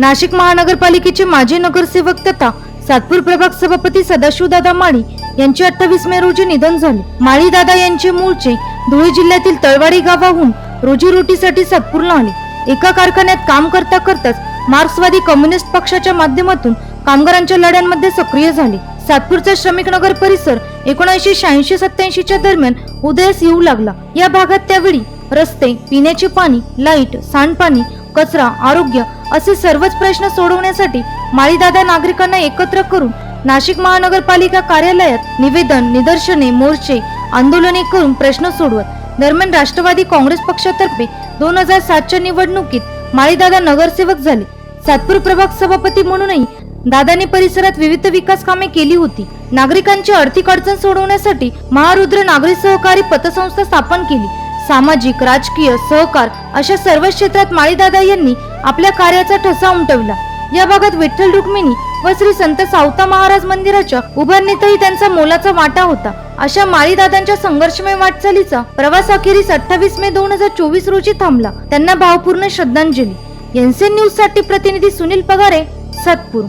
नाशिक महानगरपालिकेचे माजी नगरसेवक तथा सातपूर प्रभाग सभापती सदाशिवदादा माळी यांचे अठ्ठावीस मे रोजी निधन झाले. माळी दादा यांचे मूळचे धुळे जिल्ह्यातील तळवाडी गावाहून रोजीरोटीसाठी सातपूरला आले. एका कारखान्यात काम करता करताच मार्क्सवादी कम्युनिस्ट पक्षाच्या माध्यमातून कामगारांच्या लढ्यांमध्ये सक्रिय झाले. सातपूरचा श्रमिक नगर परिसर एकोणीसशे शहाऐंशी सत्याऐंशीच्या दरम्यान उदयास येऊ लागला. या भागात त्यावेळी रस्ते पिण्याचे पाणी लाइट सांडपाणी कचरा आरोग्य असे सर्वच प्रश्न सोडवण्यासाठी माळीदादा नागरिकांना एकत्र करून नाशिक महानगरपालिका कार्यालयात निवेदन निदर्शने मोर्चे आंदोलने करून प्रश्न सोडवत दरम्यान राष्ट्रवादी काँग्रेस पक्षातर्फे दोन हजार सातच्या निवडणुकीत माळीदादा नगरसेवक झाले. सातपूर प्रभाग सभापती म्हणूनही दादाने परिसरात विविध विकास कामे केली होती. नागरिकांची आर्थिक अडचण सोडवण्यासाठी महारुद्र नागरी सहकारी पतसंस्था स्थापन केली. सामाजिक राजकीय सहकार अशा सर्व क्षेत्रात माळीदादा यांनी आपल्या कार्याचा ठसा उमटवला. या भागात विठ्ठल रुक्मिणी व श्री संत सावता महाराज मंदिराच्या उभारणीतही त्यांचा मोलाचा वाटा होता. अशा माळीदादांच्या संघर्षमय वाटचालीचा प्रवास अखेरीस अठ्ठावीस मे दोन हजार चोवीस रोजी थांबला. त्यांना भावपूर्ण श्रद्धांजली. एनसीएन न्यूजसाठी प्रतिनिधी सुनील पगारे सातपूर.